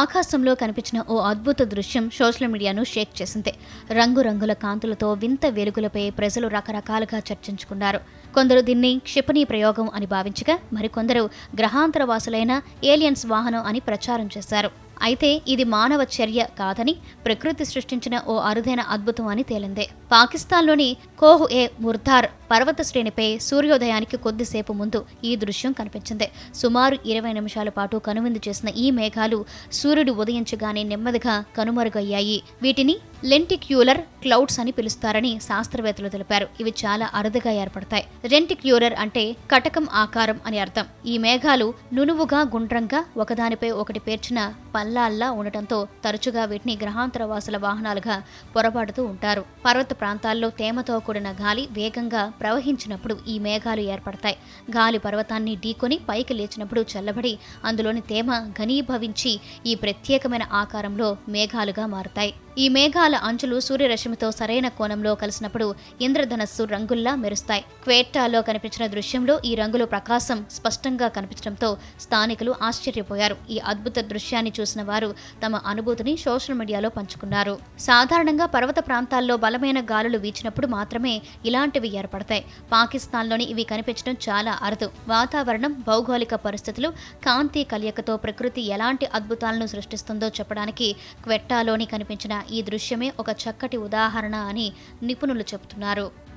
ఆకాశంలో కనిపించిన ఓ అద్భుత దృశ్యం సోషల్ మీడియాను షేక్ చేసింది. రంగురంగుల కాంతులతో వింత వెలుగులపై ప్రజలు రకరకాలుగా చర్చించుకున్నారు. కొందరు దీన్ని క్షిపణి ప్రయోగం అని భావించగా మరికొందరు గ్రహాంతర వాసులైన ఏలియన్స్ వాహనం అని ప్రచారం చేశారు. అయితే ఇది మానవ చర్య కాదని ప్రకృతి సృష్టించిన ఓ అరుదైన అద్భుతం అని తేలింది. పాకిస్తాన్లోని కోహ్ ఏ ముర్దార్ పర్వత శ్రేణిపై సూర్యోదయానికి కొద్దిసేపు ముందు ఈ దృశ్యం కనిపించింది. సుమారు ఇరవై నిమిషాల పాటు కనువిందు చేసిన ఈ మేఘాలు సూర్యుడు ఉదయించగానే నెమ్మదిగా కనుమరుగయ్యాయి. వీటిని లెంటిక్యూలర్ క్లౌడ్స్ అని పిలుస్తారని శాస్త్రవేత్తలు తెలిపారు. ఇవి చాలా అరుదుగా ఏర్పడతాయి. రెంటిక్యూలర్ అంటే కటకం ఆకారం అని అర్థం. ఈ మేఘాలు నునువుగా గుండ్రంగా ఒకదానిపై ఒకటి పేర్చిన పల్లాల్లా ఉండటంతో తరచుగా వీటిని గ్రహాంతర వాసుల వాహనాలుగా పొరపాటుతూ ఉంటారు. పర్వత ప్రాంతాల్లో తేమతో కూడిన గాలి వేగంగా ప్రవహించినప్పుడు ఈ మేఘాలు ఏర్పడతాయి. గాలి పర్వతాన్ని ఢీకొని పైకి లేచినప్పుడు చల్లబడి అందులోని తేమ ఘనీభవించి ఈ ప్రత్యేకమైన ఆకారంలో మేఘాలుగా మారుతాయి. ఈ మేఘాల అంచులు సూర్యరశ్మితో సరైన కోణంలో కలిసినప్పుడు ఇంద్రధనస్సు రంగుల్లా మెరుస్తాయి. క్వేట్టాలో కనిపించిన దృశ్యంలో ఈ రంగుల ప్రకాశం స్పష్టంగా కనిపించడంతో స్థానికులు ఆశ్చర్యపోయారు. ఈ అద్భుత దృశ్యాన్ని చూసిన వారు తమ అనుభూతిని సోషల్ మీడియాలో పంచుకున్నారు. సాధారణంగా పర్వత ప్రాంతాల్లో బలమైన గాలులు వీచినప్పుడు మాత్రమే ఇలాంటివి ఏర్పడతాయి. పాకిస్తాన్లోని ఇవి కనిపించడం చాలా అరుదు. వాతావరణం భౌగోళిక పరిస్థితులు కాంతి కలయికతో ప్రకృతి ఎలాంటి అద్భుతాలను సృష్టిస్తుందో చెప్పడానికి క్వెట్టాలోని కనిపించిన ఈ దృశ్యమే ఒక చక్కటి ఉదాహరణ అని నిపుణులు చెబుతున్నారు.